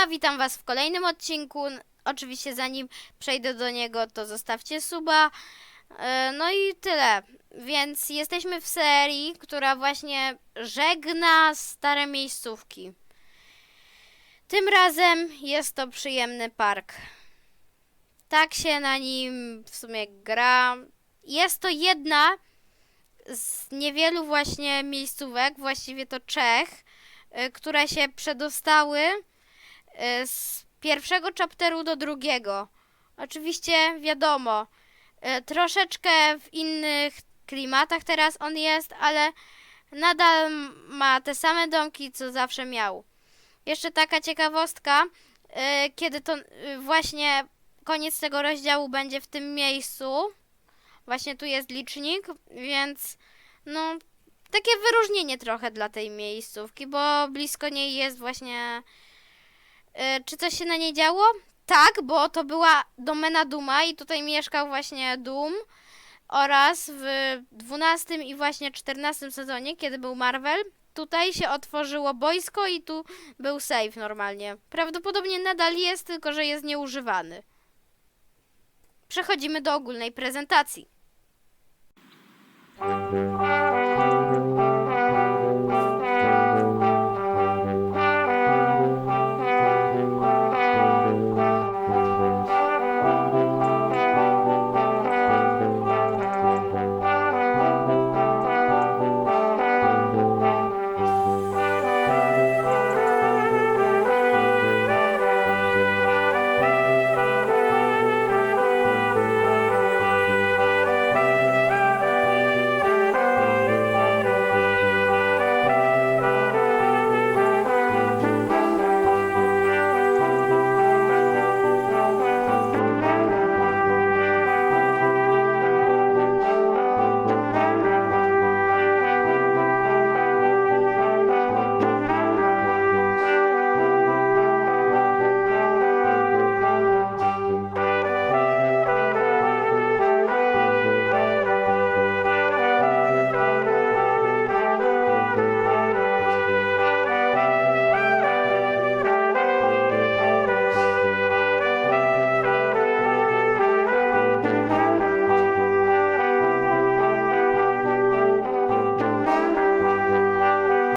Siema, witam Was w kolejnym odcinku. Oczywiście zanim przejdę do niego, to zostawcie suba. E, No i tyle. Więc jesteśmy w serii, która właśnie żegna stare miejscówki. Tym razem jest to przyjemny park. Tak się na nim w sumie gra. Jest to jedna z niewielu właśnie miejscówek, właściwie to trzech, y, które się przedostały z pierwszego chapteru do drugiego. Oczywiście wiadomo, y, troszeczkę w innych klimatach teraz on jest, ale nadal ma te same domki, co zawsze miał. Jeszcze taka ciekawostka, y, kiedy to y, właśnie koniec tego rozdziału będzie w tym miejscu. Właśnie tu jest licznik, więc no takie wyróżnienie trochę dla tej miejscówki, bo blisko niej jest właśnie. Y, czy coś się na niej działo? Tak, bo to była domena Duma i tutaj mieszkał właśnie Doom. Oraz w 12 i właśnie 14 sezonie, kiedy był Marvel, tutaj się otworzyło boisko i tu był save normalnie. Prawdopodobnie nadal jest, tylko że jest nieużywany. Przechodzimy do ogólnej prezentacji.